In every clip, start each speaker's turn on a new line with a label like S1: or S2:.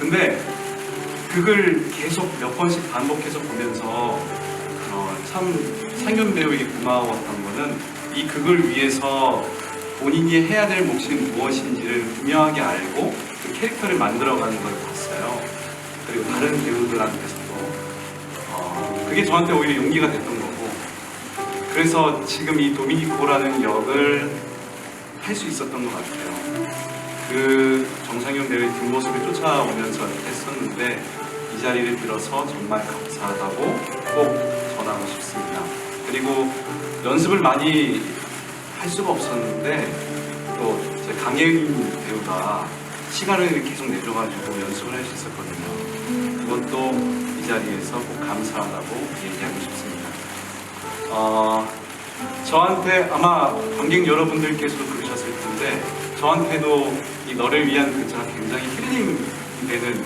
S1: 근데 그걸 계속 몇 번씩 반복해서 보면서 어, 참 상윤 배우에게 고마웠던 거는 이 극을 위해서 본인이 해야 될 몫이 무엇인지를 분명하게 알고 그 캐릭터를 만들어가는 걸 봤어요. 그리고 다른 배우들한테서도 어, 그게 저한테 오히려 용기가 됐던 거고 그래서 지금 이 도미니코라는 역을 할 수 있었던 것 같아요. 그 정상용 배우의 뒷모습을 쫓아오면서 했었는데 이 자리를 빌어서 정말 감사하다고 꼭 전하고 싶습니다. 그리고 연습을 많이 할 수가 없었는데 또제 강예인 배우가 시간을 계속 내줘가지고 연습을 할 수 있었거든요. 그것도 이 자리에서 꼭 감사하다고 얘기하고 싶습니다. 어, 저한테 아마 관객 여러분들께서도 그러셨을 텐데 저한테도 이 너를 위한 글자가 굉장히 힐링이 되는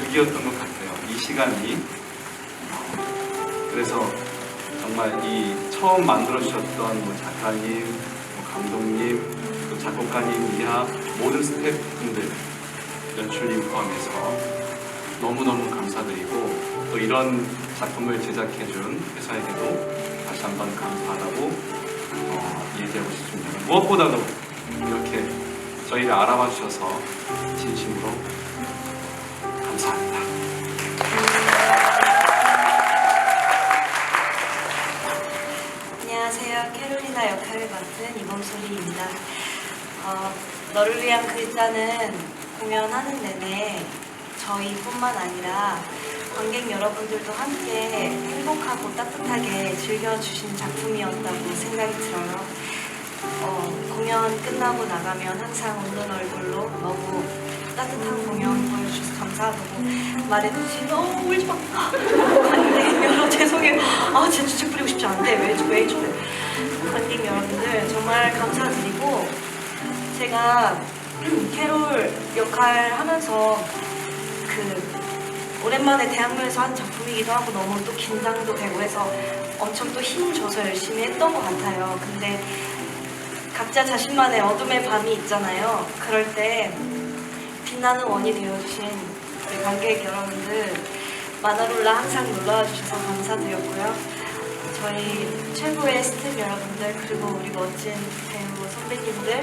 S1: 극이었던 것 같아요. 이 시간이. 어, 그래서 정말 이 처음 만들어주셨던 뭐 작가님, 뭐 감독님, 또 작곡가님 이하 모든 스태프분들, 연출님 포함해서 너무너무 감사드리고 또 이런 작품을 제작해준 회사에게도 다시 한번 감사하다고 어, 얘기하고 싶습니다. 무엇보다도 이렇게 저희를 알아봐 주셔서 진심으로 감사합니다.
S2: 안녕하세요. 캐롤리나 역할을 맡은 이범소리입니다. 어, 너를 위한 글자는 공연하는 내내 저희뿐만 아니라 관객 여러분들도 함께 행복하고 따뜻하게 즐겨주신 작품이었다고 생각이 들어요. 어, 끝나고 나가면 항상 웃는 얼굴로 너무 따뜻한 공연 보여주셔서 감사하다고 말해주시 너무 울지 마. 관객 여러분 죄송해요. 아 진짜 주책 부리고 싶지 않은데 왜, 왜 저래. 관객 여러분들 정말 감사드리고 제가 캐롤 역할 하면서 그 오랜만에 대학로에서 한 작품이기도 하고 너무 또 긴장도 되고 해서 엄청 또 힘 줘서 열심히 했던 것 같아요. 근데 각자 자신만의 어둠의 밤이 있잖아요. 그럴 때 빛나는 원이 되어주신 우리 관객 여러분들 마나롤라 항상 놀러와 주셔서 감사드렸고요. 저희 최고의 스태프 여러분들 그리고 우리 멋진 배우 선배님들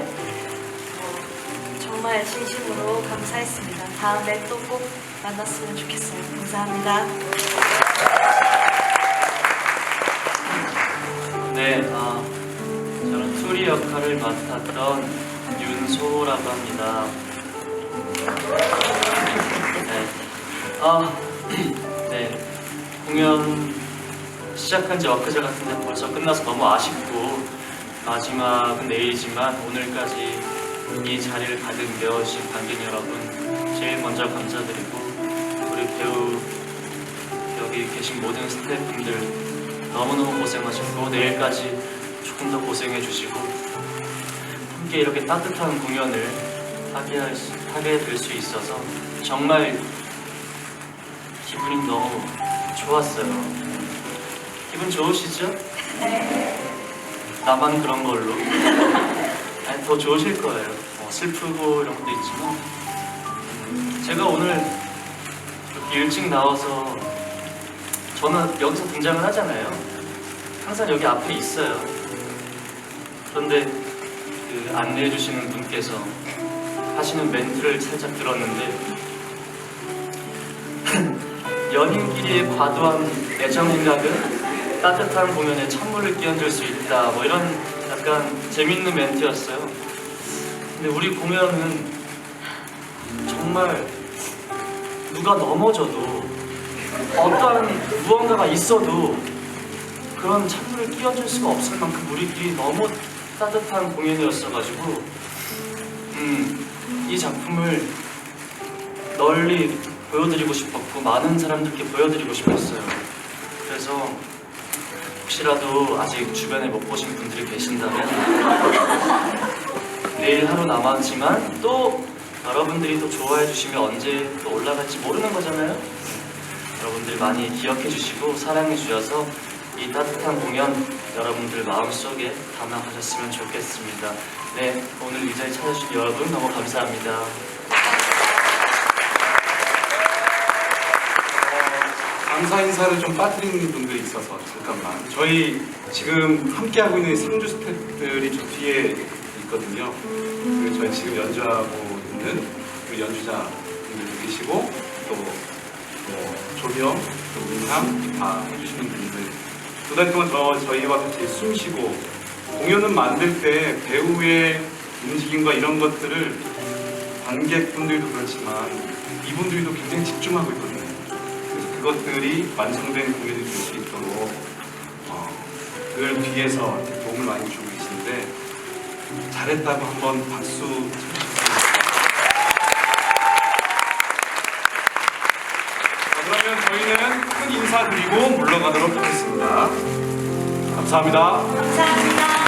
S2: 어, 정말 진심으로 감사했습니다. 다음에 또 꼭 만났으면 좋겠어요. 감사합니다.
S3: 네, 아, 투리 역할을 맡았던 윤소라고 합니다. 네, 아, 네, 공연 시작한 지 엊그제 같은데 벌써 끝나서 너무 아쉽고 마지막은 내일이지만 오늘까지 이 자리를 가득 메워주신 관객 여러분 제일 먼저 감사드리고 우리 배우 여기 계신 모든 스태프분들 너무너무 고생하셨고 내일까지 조금 더 고생해 주시고 함께 이렇게 따뜻한 공연을 하게, 하게 될 수 있어서 정말 기분이 너무 좋았어요. 기분 좋으시죠? 나만 그런 걸로. 아니, 더 좋으실 거예요. 뭐 슬프고 이런 것도 있지만 음, 제가 오늘 일찍 나와서 저는 여기서 등장을 하잖아요. 항상 여기 앞에 있어요. 그런데 그 안내해 주시는 분께서 하시는 멘트를 살짝 들었는데 연인끼리의 과도한 애정 행각은 따뜻한 공연에 찬물을 끼얹을 수 있다. 뭐 이런 약간 재밌는 멘트였어요. 근데 우리 공연은 정말 누가 넘어져도 어떠한 무언가가 있어도 그런 찬물을 끼얹을 수가 없을 만큼 우리끼리 너무 따뜻한 공연이었어가지고 음, 이 작품을 널리 보여드리고 싶었고 많은 사람들께 보여드리고 싶었어요. 그래서 혹시라도 아직 주변에 못 보신 분들이 계신다면 내일 하루 남았지만 또 여러분들이 또 좋아해 주시면 언제 또 올라갈지 모르는 거잖아요. 여러분들 많이 기억해 주시고 사랑해 주셔서 이 따뜻한 공연 여러분들 마음속에 담아가셨으면 좋겠습니다. 네, 오늘 이 자리 찾아주신 여러분 너무 감사합니다.
S1: 어, 감사 인사를 좀 빠뜨리는 분들이 있어서 잠깐만 저희 지금 함께하고 있는 3주 스태프들이 저 뒤에 있거든요 그리고 저희 지금 연주하고 있는 우리 연주자분들도 계시고 또 뭐, 조명, 또 음향 다 해주시는 분들 두달 동안 저, 저희와 같이 숨 쉬고 공연을 만들 때 배우의 움직임과 이런 것들을 관객분들도 그렇지만 이분들도 굉장히 집중하고 있거든요. 그래서 그것들이 완성된 공연이 될 수 있도록 어, 늘 뒤에서 도움을 많이 주고 계시는데 잘했다고 한번 박수 쳐주세요. 자, 그러면 저희는 큰 인사드리고 물러가도록 하겠습니다. 감사합니다.
S2: 감사합니다.